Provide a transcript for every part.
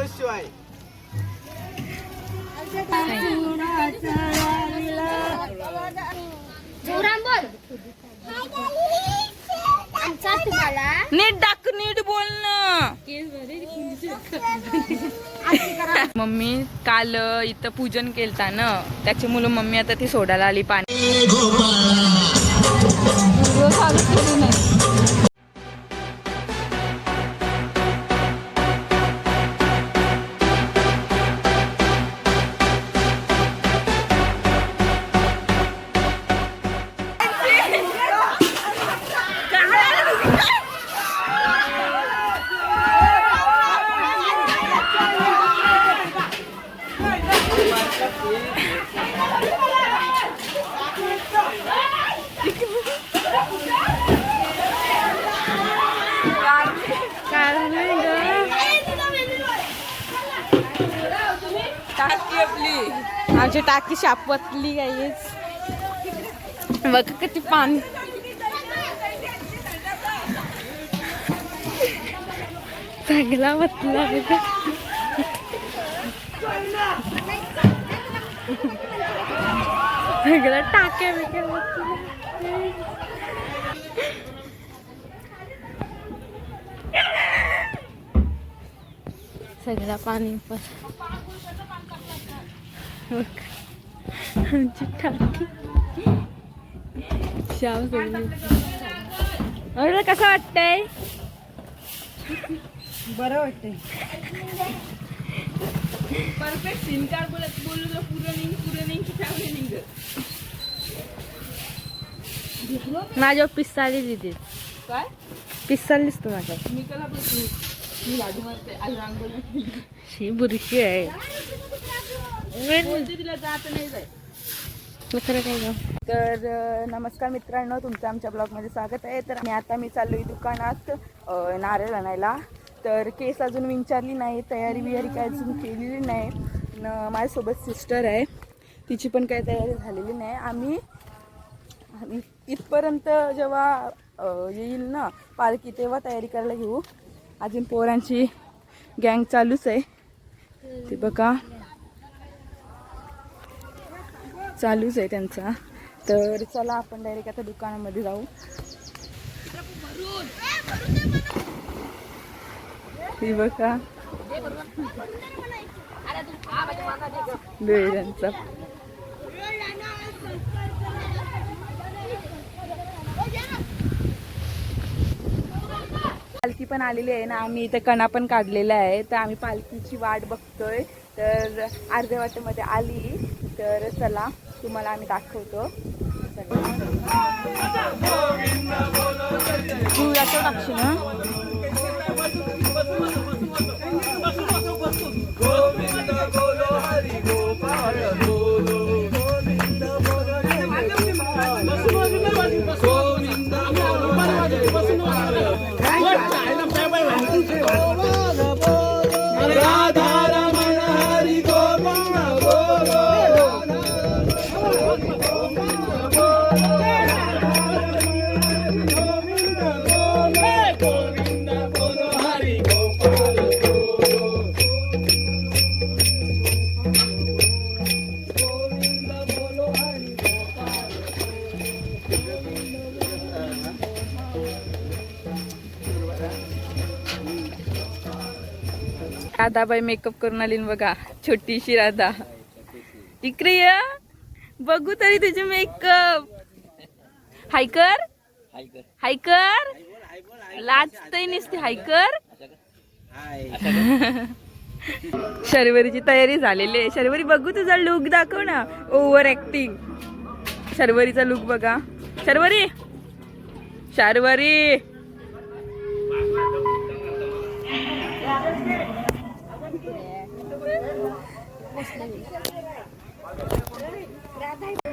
नम शिवाय. नीट डाक नीट बोल ना. मम्मी काल इथं पूजन केलता ना. त्याच्यामुळे मम्मी आता ती सोडायला आली पाणी. पतली शापतली बघ किती पाणी चांगला बसला सगळं टाक्या बिक्या सगळा पाणी पण. आमची टाकी. शाव सगळी अरे कसं वाटतंय? बरं वाटतंय. परफेक्ट सीन कार्ड बोलत बोलू तर पुरं निघ पुरं निघ की फॅमिली निघ माझ्या पिस्ताली दिदी. काय? पिसालीस तू माझ्या मी कला बसली मी लाडू मारते. आज रांगोळी शी बुरशी आहे. बोलते तिला जात नाही जाय तर नमस्कार मित्रांनो तुमचं आमच्या ब्लॉगमध्ये स्वागत आहे. तर आणि आता मी चाललो आहे दुकानात नारळ आणायला. तर केस अजून विचारली नाही तयारी बियारी काय अजून केलेली नाही. न माझ्यासोबत सिस्टर आहे. तिची पण काही तयारी झालेली नाही. आम्ही आम्ही इथपर्यंत जेव्हा येईल ना पालखी तेव्हा तयारी करायला घेऊ. अजून पोरांची गँग चालूच आहे. ते बघा. चालूच आहे त्यांचा. तर चला आपण डायरेक्ट आता दुकानामध्ये जाऊ. ही बघा. बेळ्यांचा पालखी पण आलेली आहे ना. आम्ही इथे कणा पण काढलेला आहे. तर आम्ही पालखीची वाट बघतोय. तर अर्ध्या वाटेमध्ये आली. तर चला. तुम्हाला आम्ही दाखवतो. याचं टाकशील ना राधाबाई मेकअप करून आली बघा. छोटीशी राधा. इकडे ये. बघू तरी तुझे मेकअप हायकर हायकर लाजतय नसते. हायकर शर्वरीची तयारी झालेली आहे. शर्वरी बघू तुझा लुक दाखव ना. ओव्हर ऍक्टिंग शर्वरीचा लुक बघा. शर्वरी. शर्वरी.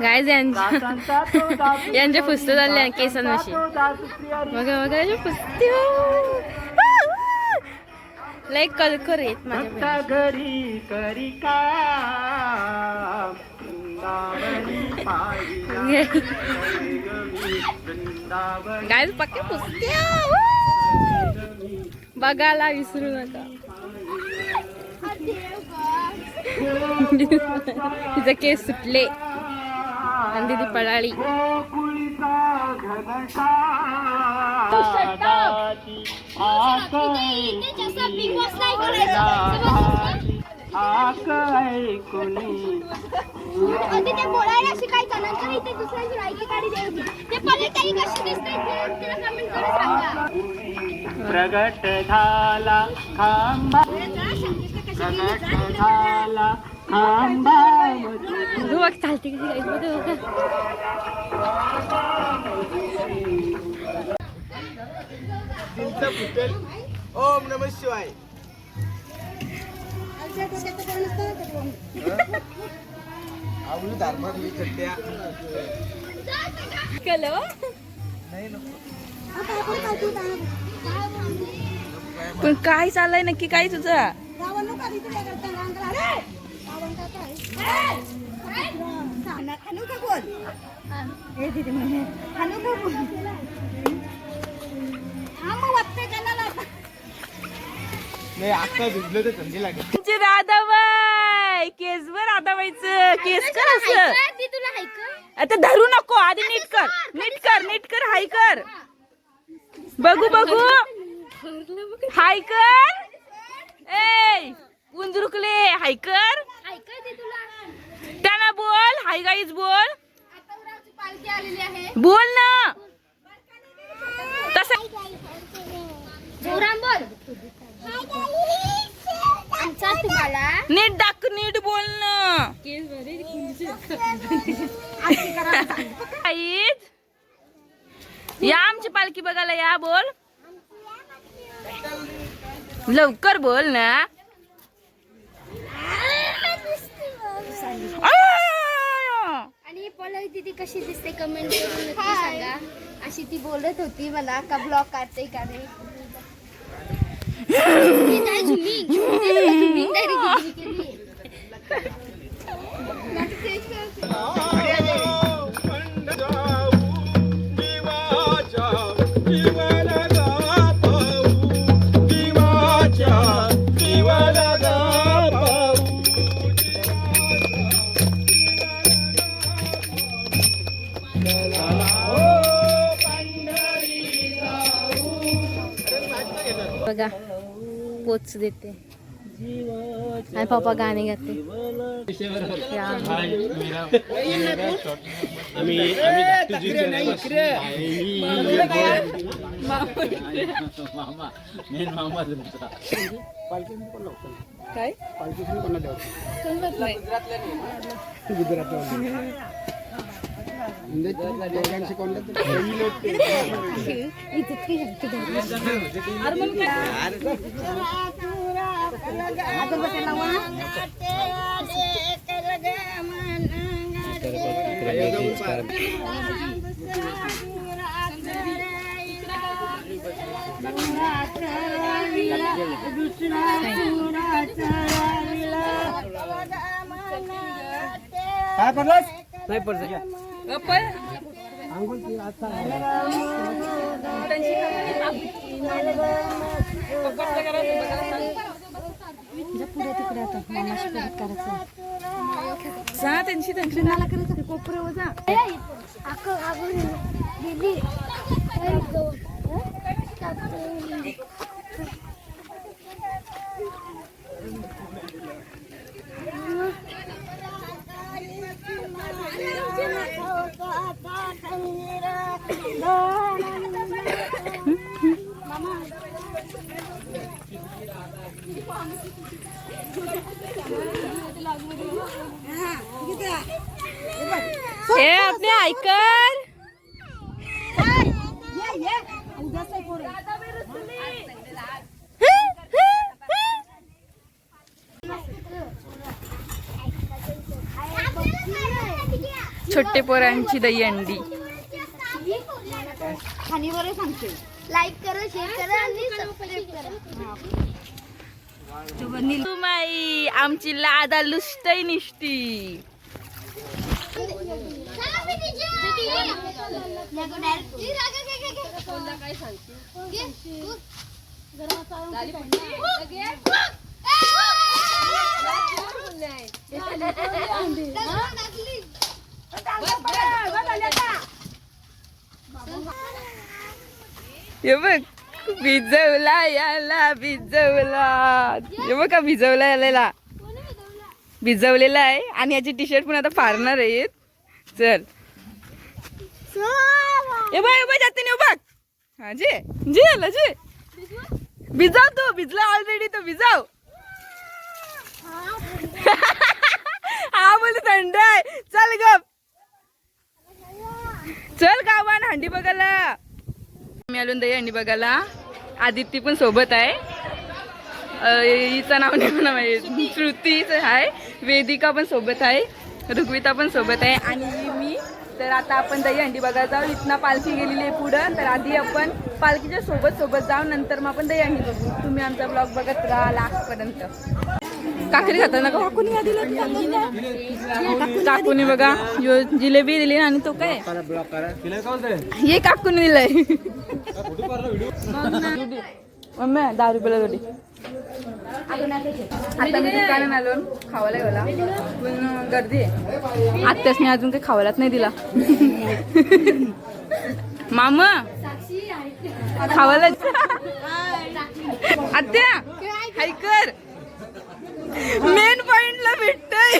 गायज यांच्या यांच्या पुस्त झाल्या केसांविषयी. बघा बघा पुस्ती लय कलकर आहेत माझ्या घरी करी का? गायज पक्के पुस्त्या बघायला विसरू नका. तिचा केस सुटले. आणि दिदी पळाली. बोलायला शिकायचं नंतर इथे दुसऱ्यांची लायकी काढी द्यायची ते पहिले तरी कशी दिसते त्याला कमेंट करून सांगा. प्रगट झाला खांबा. चालते ओम नम शिवाय. आवली चट्ट्या कलो? पण काय चाललंय नक्की काय तुझं? तुमची राधाबाई केसवर राधाबाईचं केस कर असं. आता धरू नको. आधी नीट कर. नीट कर नीट कर. हाय कर. बघू बघू. हाय कर. ए उंदरुकले हाय कर हाय का ती तुला. त्यांना बोल हाय गाईज बोल. आता उरावची पालखी आलेली आहे. बोल ना. तसं जोराम बोल. आमचा तुम्हाला नीट दाख नीट बोल ना. गाईज या आमची पालखी बघायला या बोल. लवकर बोल ना! आणि पलवी दीदी कशी दिसते कमेंट करून नक्की सांगा अशी ती बोलत होती मला का ब्लॉग काढते का रे मी नाही झुमिंग केली. बघा पोच देते. आणि पप्पा गाणे गाते. या. काय? काय पडलास नाही पडलं गप्पल जा त्यांची त्यांची मला करायचं कोपऱ्यावर जा अक्का, अगं, दीदी, काय गं? हं? ए आपले ऐकर छोटे पोरांची दही अंडी आणि बरं सांगते लाईक करा शेअर करा आणि माई आमची लादा लुसतय निष्ठी हे बघ. भिजवला याला भिजवला. हे बघा का भिजवला याला. भिजवलेला आहे. आणि याची टी शर्ट पण आता फारणार आहेत चल. ए बाय ए जाते ना बघ. हा जे. जे आला जे. भिजाव तू भिजला ऑलरेडी तो भिजाव. हा बोल थंड आहे. चल गप. चल गावान हंडी बघायला. मी आलो दही हंडी बघायला. आदित्य पण सोबत आहे. हिचं नाव नाही श्रुतीच आहे. वेदिका पण सोबत आहे. ऋग्विता पण सोबत आहे. आणि मी तर आता आपण दही हंडी बघायला जाऊ. इथनं पालखी गेलेली आहे पुढं. तर आधी आपण पालखीच्या सोबत सोबत जाऊ. नंतर मग आपण दही हंडी बघू. तुम्ही आमचा ब्लॉग बघत राहा लास्टपर्यंत. काकडी खाताना का? काकूनी काकूनी बघा. जिलेबी दिली आणि तो काय? ये काकून दिलंय. मम्मी दहा रुपयाला जोडी. आता मी दुकानात आलो. खावायला गेला. पण गर्दी आहे. आत्याच मी अजून काही खावायलाच नाही दिला. मामा खावायला आत्या हायकर. मेन पॉइंटला भेटतय.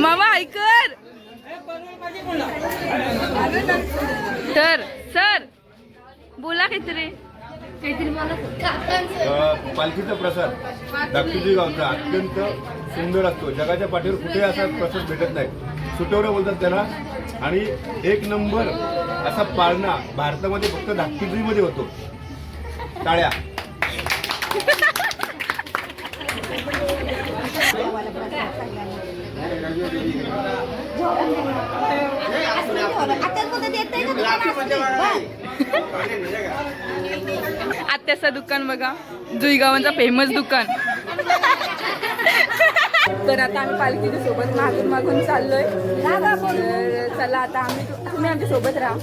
मामा ऐकर सर सर बोला काहीतरी. पालखीचा प्रसाद दाक्षिणी गावचा अत्यंत सुंदर असतो. जगाच्या पाठीवर कुठे असा प्रसाद भेटत नाही. सुटवरा बोलतात त्याला. आणि एक नंबर असा पाळणा भारतामध्ये फक्त मध्ये होतो. टाळ्या. आत्याचं दुकान बघा. जुईगावांचा फेमस दुकान. तर आता आम्ही पालखीच्या सोबत मागून मागून चाललोय. तर चला आता आम्ही तुम्ही आमच्यासोबत राहा.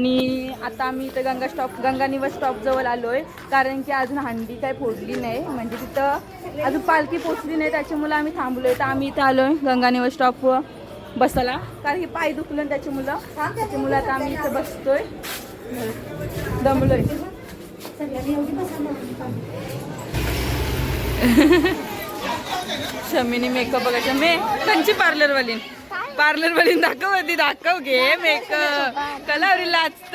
आणि आता आम्ही इथं गंगा स्टॉप गंगा स्टॉपजवळ आलो आहे कारण की अजून हंडी काही फोडली नाही. म्हणजे तिथं अजून पालखी पोचली नाही त्याच्यामुळे आम्ही थांबलो आहे तर आम्ही इथं आलो गंगा निवास स्टॉपवर बसायला. कारण की पाय दुखलं त्याची मुलं त्याच्यामुळे आता आम्ही इथं बसतोय. आहे शमीने मेकअप बघायचं. मे कंची पार्लरवाली पार्लर वाली दाखव आधी दाखव घे मेकअप कलावरी लाचत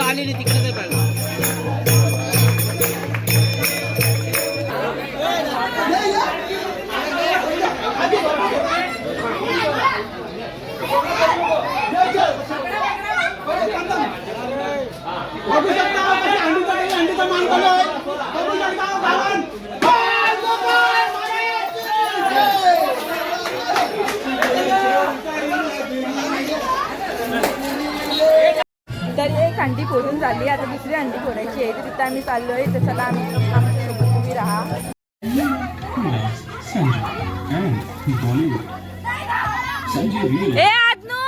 आलेली तिकडे अंडी फोडून झाली. आता दुसरी अंडी फोडायची आहे. तर तिथं आम्ही चाललोय. तर चला आम्ही आमच्यासोबत तुम्ही राहा. ए आदनू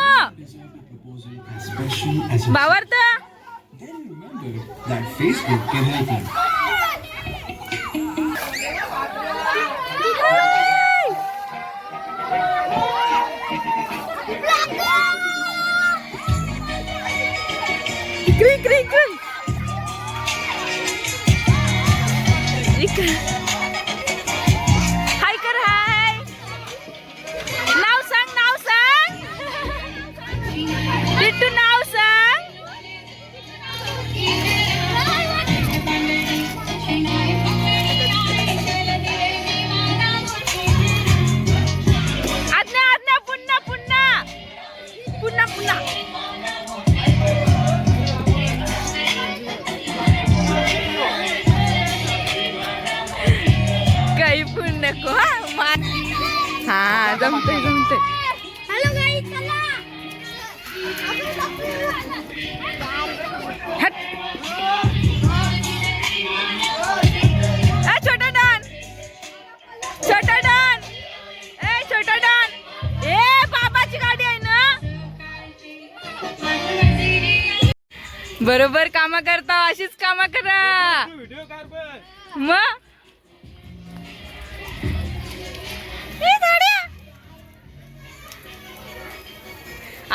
इकडे हाय कर हाय नाव सांग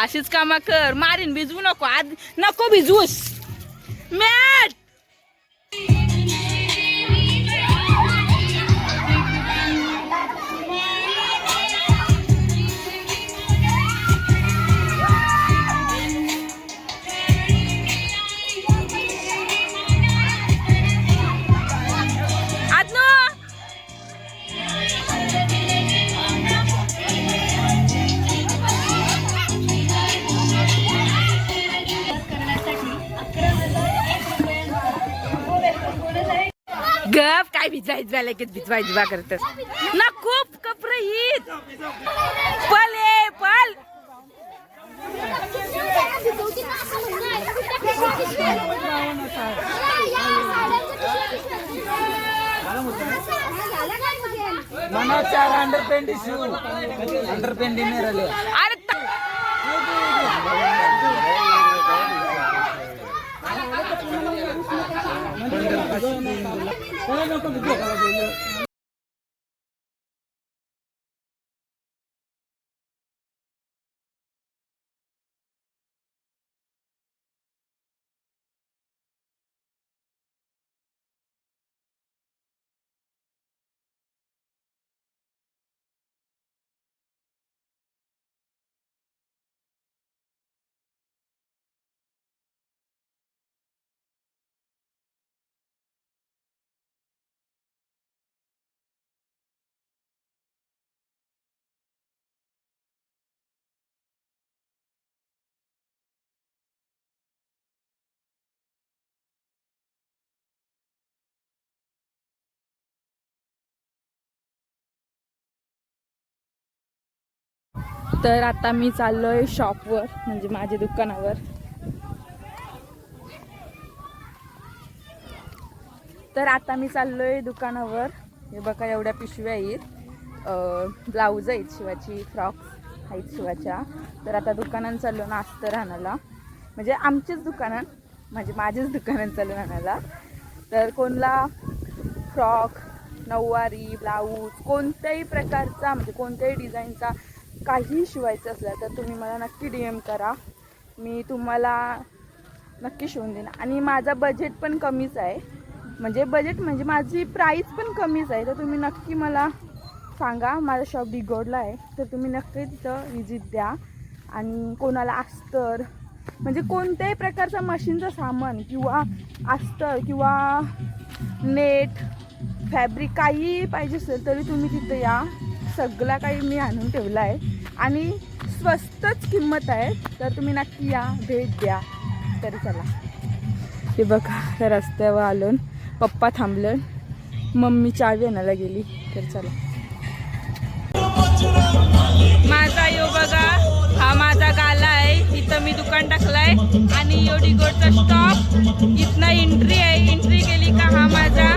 अशीच कामा कर. मारीन भिजवू नको. आज नको भिजवूस. मॅट! गप काय भिजवा भिजवा लगेच भिजवा भिजवा करत ना खूप कपडे हित. पल ए पल. मना Salam, 让走走 तर आता मी चाललोय शॉपवर म्हणजे माझ्या दुकानावर. तर आता मी चाललोय दुकानावर. हे बघा एवढ्या पिशव्या आहेत. ब्लाऊज आहेत शिवाची फ्रॉक्स आहेत शिवाच्या. तर आता दुकानात चाललो ना राहण्याला. म्हणजे आमचेच दुकानात म्हणजे माझेच दुकानात चालू आणायला तर कोणला? फ्रॉक नऊवारी ब्लाऊज कोणत्याही प्रकारचा म्हणजे कोणत्याही डिझाईनचा काही शिवायचं असलं तर तुम्ही मला नक्की डी एम करा. मी तुम्हाला नक्की शिवून देईन आणि माझा बजेट पण कमीच आहे. म्हणजे बजेट म्हणजे माझी प्राईस पण कमीच आहे. तर तुम्ही नक्की मला सांगा. माझा शॉप डिगोडला आहे. तर तुम्ही नक्की तिथं व्हिजिट द्या. आणि कोणाला अस्तर म्हणजे कोणत्याही प्रकारचं मशीनचं सामान किंवा अस्तर किंवा नेट फॅब्रिक काही पाहिजे असेल तरी तुम्ही तिथं या. सगळं काही मी आणून ठेवलं आहे. आणि स्वस्तच किंमत आहे. तर तुम्ही नक्की या भेट द्या. तरी चला. हे बघा रस्त्यावर आलो पप्पा थांबलं मम्मी चावी आणायला गेली. तर चला. माझा यो बघा हा माझा गाला आहे. इथं मी दुकान टाकलाय. आणि यो डिगोडचा स्टॉप इथनं एंट्री आहे. एंट्री केली का हा माझा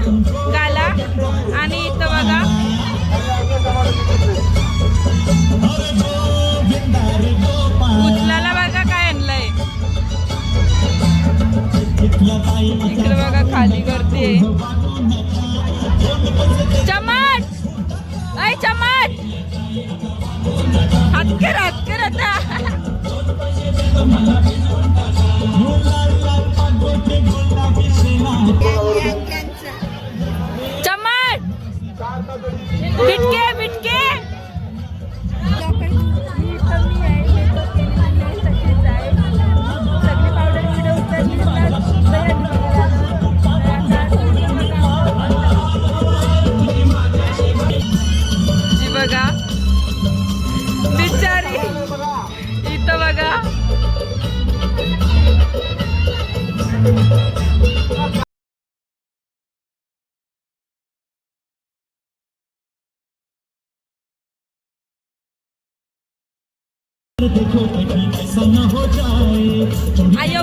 गाला. आणि इथं बघा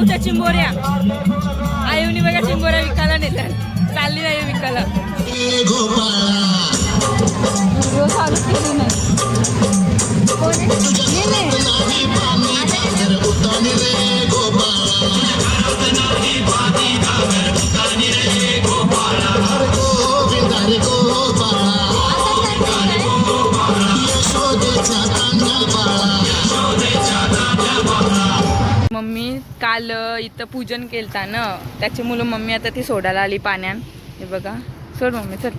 आयवच्या चिंबोऱ्या. आयवनी बघा चिंबोऱ्या विकायला नेतात चालली नाही विकायला. नाही. काल इथं पूजन केलता ना त्याची मुलं मम्मी आता ती सोडायला आली पाण्यात. हे बघा. सोड मम्मी चल.